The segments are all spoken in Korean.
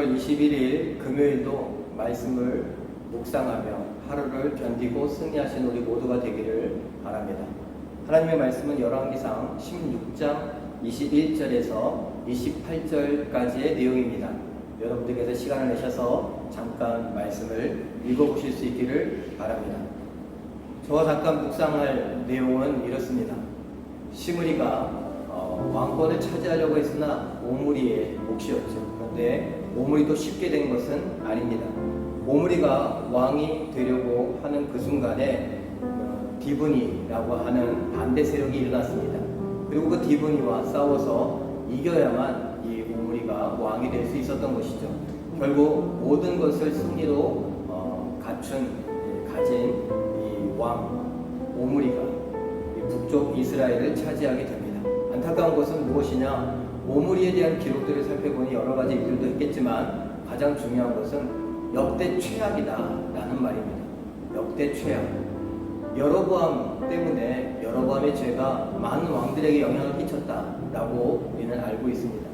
11월 21일 금요일도 말씀을 묵상하며 하루를 견디고 승리하신 우리 모두가 되기를 바랍니다. 하나님의 말씀은 열왕기상 16장 21절에서 28절까지의 내용입니다. 여러분들께서 시간을 내셔서 잠깐 말씀을 읽어보실 수 있기를 바랍니다. 저와 잠깐 묵상할 내용은 이렇습니다. 시므리가 어, 왕권을 차지하려고 했으나 오므리의 몫이었죠. 그런데 오므리도 쉽게 된 것은 아닙니다. 오므리가 왕이 되려고 하는 그 순간에 어, 디브니라고 하는 반대 세력이 일어났습니다. 그리고 그 디브니와 싸워서 이겨야만 이 오므리가 왕이 될 수 있었던 것이죠. 결국 모든 것을 승리로 어, 갖춘 예, 가진 이 왕 오므리가 이 북쪽 이스라엘을 차지하게 됩니다. 안타까운 것은 무엇이냐? 오므리에 대한 기록들을 살펴보니 여러 가지 일들도 했겠지만 가장 중요한 것은 역대 최악이다라는 말입니다. 역대 최악. 여로보암 때문에 여로보암의 죄가 많은 왕들에게 영향을 끼쳤다라고 우리는 알고 있습니다.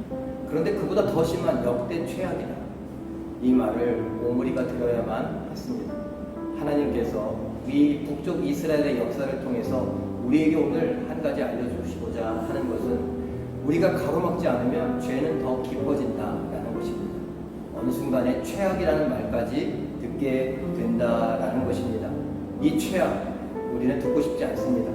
그런데 그보다 더 심한 역대 최악이다. 이 말을 오므리가 들어야만 했습니다. 하나님께서 이 북쪽 이스라엘의 역사를 통해서 우리에게 오늘 한 가지 알려주시고자 하는 것은 우리가 가로막지 않으면 죄는 더 깊어진다라는 것입니다. 어느 순간에 최악이라는 말까지 듣게 된다라는 것입니다. 이 최악 우리는 듣고 싶지 않습니다.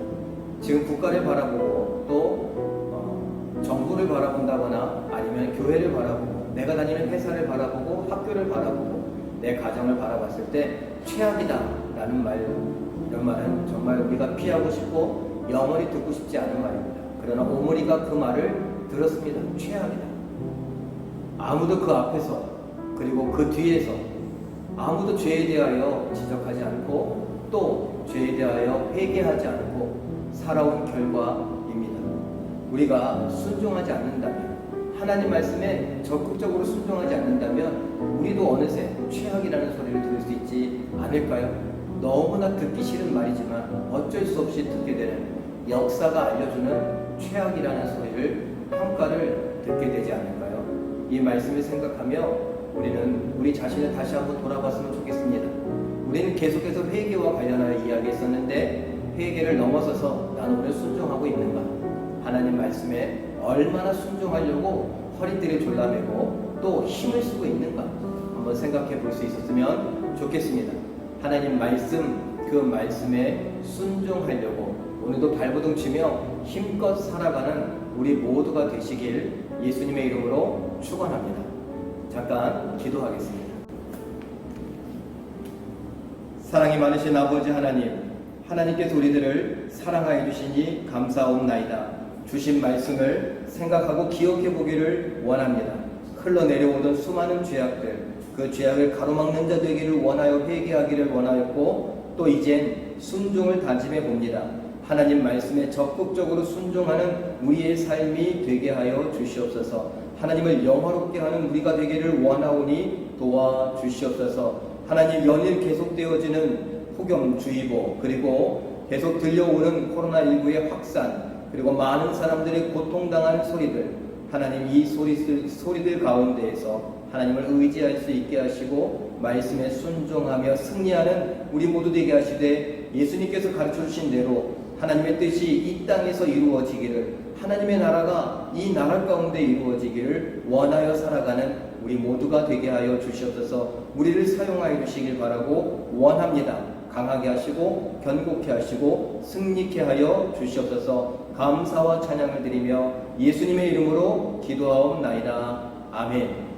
지금 국가를 바라보고 또 어, 정부를 바라본다거나 아니면 교회를 바라보고 내가 다니는 회사를 바라보고 학교를 바라보고 내 가정을 바라봤을 때 최악이다라는 말 이런 말은 정말 우리가 피하고 싶고 영원히 듣고 싶지 않은 말입니다. 그러나 오므리가 그 말을 들었습니다. 최악이다. 아무도 그 앞에서 그리고 그 뒤에서 아무도 죄에 대하여 지적하지 않고 또 죄에 대하여 회개하지 않고 살아온 결과입니다. 우리가 순종하지 않는다면 하나님 말씀에 적극적으로 순종하지 않는다면 우리도 어느새 최악이라는 소리를 들을 수 있지 않을까요? 너무나 듣기 싫은 말이지만 어쩔 수 없이 듣게 되는 역사가 알려주는 최악이라는 소리를 평가를 듣게 되지 않을까요? 이 말씀을 생각하며 우리는 우리 자신을 다시 한번 돌아봤으면 좋겠습니다. 우리는 계속해서 회개와 관련하여 이야기했었는데 회개를 넘어서서 나는 오늘 순종하고 있는가? 하나님 말씀에 얼마나 순종하려고 허리띠를 졸라매고 또 힘을 쓰고 있는가? 한번 생각해 볼 수 있었으면 좋겠습니다. 하나님 말씀, 그 말씀에 순종하려고 오늘도 발버둥 치며 힘껏 살아가는 우리 모두가 되시길 예수님의 이름으로 축원합니다. 잠깐 기도하겠습니다. 사랑이 많으신 아버지 하나님, 하나님께서 우리들을 사랑하여 주시니 감사옵나이다. 주신 말씀을 생각하고 기억해 보기를 원합니다. 흘러내려오던 수많은 죄악들, 그 죄악을 가로막는 자 되기를 원하여 회개하기를 원하였고 또 이젠 순종을 다짐해 봅니다. 하나님 말씀에 적극적으로 순종하는 우리의 삶이 되게 하여 주시옵소서. 하나님을 영화롭게 하는 우리가 되기를 원하오니 도와 주시옵소서. 하나님 연일 계속되어지는 폭염주의보 그리고 계속 들려오는 코로나19의 확산 그리고 많은 사람들이 고통당하는 소리들 하나님 이 소리, 소리들 가운데에서 하나님을 의지할 수 있게 하시고 말씀에 순종하며 승리하는 우리 모두 되게 하시되 예수님께서 가르쳐 주신 대로 하나님의 뜻이 이 땅에서 이루어지기를 하나님의 나라가 이 나라 가운데 이루어지기를 원하여 살아가는 우리 모두가 되게 하여 주시옵소서 우리를 사용하여 주시길 바라고 원합니다. 강하게 하시고 견고케 하시고 승리케 하여 주시옵소서 감사와 찬양을 드리며 예수님의 이름으로 기도하옵나이다. 아멘.